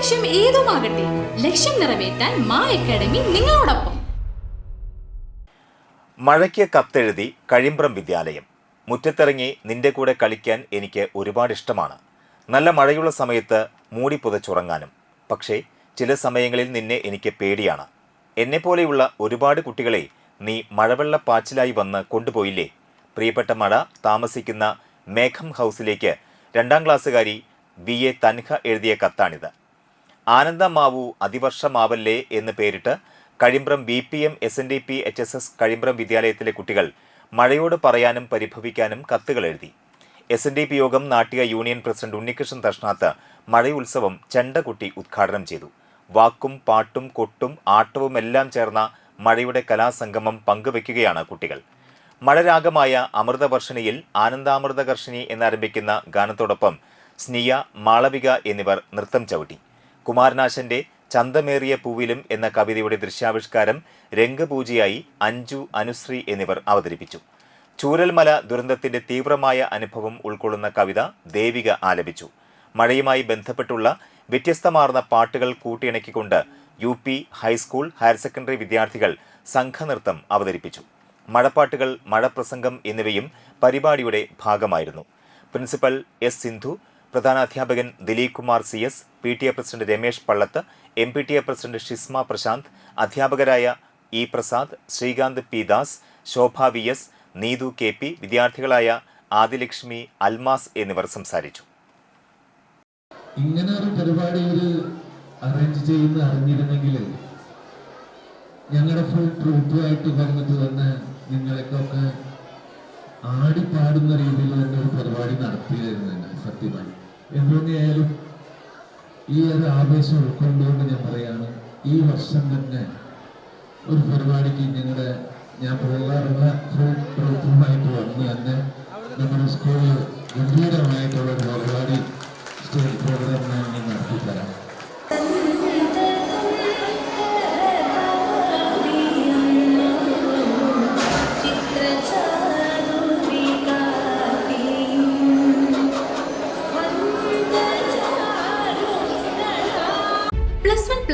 ലക്ഷ്യം ഏതുമാകട്ടെ ലക്ഷ്യം നിറവേറ്റാൻ മാ അക്കാഡമി നിങ്ങളോടൊപ്പം. മഴയ്ക്ക് കത്തെഴുതി കഴിമ്പ്രം വിദ്യാലയം. മുറ്റത്തിറങ്ങി നിന്റെ കൂടെ കളിക്കാൻ എനിക്ക് ഒരുപാട് ഇഷ്ടമാണ്. നല്ല മഴയുള്ള സമയത്ത് മൂടി പുതച്ചുറങ്ങാനും. പക്ഷേ ചില സമയങ്ങളിൽ നിന്നെ എനിക്ക് പേടിയാണ്. എന്നെപ്പോലെയുള്ള ഒരുപാട് കുട്ടികളെ നീ മഴവെള്ള പാച്ചിലായി വന്ന് കൊണ്ടുപോയില്ലേ? പ്രിയപ്പെട്ട മഴ താമസിക്കുന്ന മേഘം ഹൗസിലേക്ക് രണ്ടാം ക്ലാസ്സുകാരി വി എ തൻഹ എഴുതിയ കത്താണിത്. ആനന്ദമാവു അതിവർഷമാവല്ലേ എന്ന് പേരിട്ട് Kazhimbram B P M S N D P H S S Kazhimbram വിദ്യാലയത്തിലെ കുട്ടികൾ മഴയോട് പറയാനും പരിഭവിക്കാനും കത്തുകൾ എഴുതി. എസ് എൻ ഡി പി യോഗം നാട്ടിക യൂണിയൻ പ്രസിഡന്റ് ഉണ്ണികൃഷ്ണൻ തഷ്ണാത്ത് മഴയുത്സവം ചെണ്ടകുട്ടി ഉദ്ഘാടനം ചെയ്തു. വാക്കും പാട്ടും കൊട്ടും ആട്ടവും എല്ലാം ചേർന്ന മഴയുടെ കലാസംഗമം പങ്കുവയ്ക്കുകയാണ് കുട്ടികൾ. മഴരാഗമായ അമൃതവർഷിണിയിൽ ആനന്ദാമൃതകർഷിണി എന്നാരംഭിക്കുന്ന ഗാനത്തോടൊപ്പം സ്നിയ മാളവിക എന്നിവർ നൃത്തം ചവിട്ടി. കുമാരനാശന്റെ ചന്തമേറിയ പൂവിലും എന്ന കവിതയുടെ ദൃശ്യാവിഷ്കാരം രംഗപൂജയായി അഞ്ജു അനുശ്രീ എന്നിവർ അവതരിപ്പിച്ചു. ചൂരൽമല ദുരന്തത്തിന്റെ തീവ്രമായ അനുഭവം ഉൾക്കൊള്ളുന്ന കവിത ദേവിക ആലപിച്ചു. മഴയുമായി ബന്ധപ്പെട്ടുള്ള വ്യത്യസ്തമാർന്ന പാട്ടുകൾ കൂട്ടിയിണക്കിക്കൊണ്ട് U P high school higher secondary വിദ്യാർത്ഥികൾ സംഘനൃത്തം അവതരിപ്പിച്ചു. മഴപ്പാട്ടുകൾ മഴപ്രസംഗം എന്നിവയും പരിപാടിയുടെ ഭാഗമായിരുന്നു. Principal S Sindhu പ്രധാനാധ്യാപകൻ Dileep Kumar C S P T A president Ramesh Pallath M P T A president Shisma Prashanth അധ്യാപകരായ E Prasad Sreekanth P Das Shobha V S Neethu K P വിദ്യാർത്ഥികളായ Adilakshmi Almas എന്നിവർ സംസാരിച്ചു. ഇങ്ങനെ ഒരു പരിപാടി അറേഞ്ച് ചെയ്യുന്ന അറിഞ്ഞിരുന്നെങ്കിൽ ഞങ്ങളുടെ full ട്രൂപ്പുമായിട്ട് വന്നിട്ട് തന്നെ നിങ്ങളെയൊക്കെ ആടിപ്പാടുന്ന രീതിയിൽ തന്നെ ഒരു പരിപാടി നടത്തിയായിരുന്നു സത്യമായി എന്തുതന്നെയായാലും ഈ ഒരു ആവേശം ഉൾക്കൊണ്ടുകൊണ്ട് ഞാൻ പറയാണ് ഈ വർഷം തന്നെ ഒരു പരിപാടിക്ക് ഞങ്ങളുടെ ഞാൻ പോകാറുള്ള പ്രവൃത്തിയുമായിട്ട് വന്ന്. തന്നെ നമ്മുടെ സ്കൂളിൽ ഗംഭീരമായിട്ടുള്ള ഒരു പരിപാടി സ്റ്റേജ് പ്രോഗ്രാം ഞാൻ നടത്തി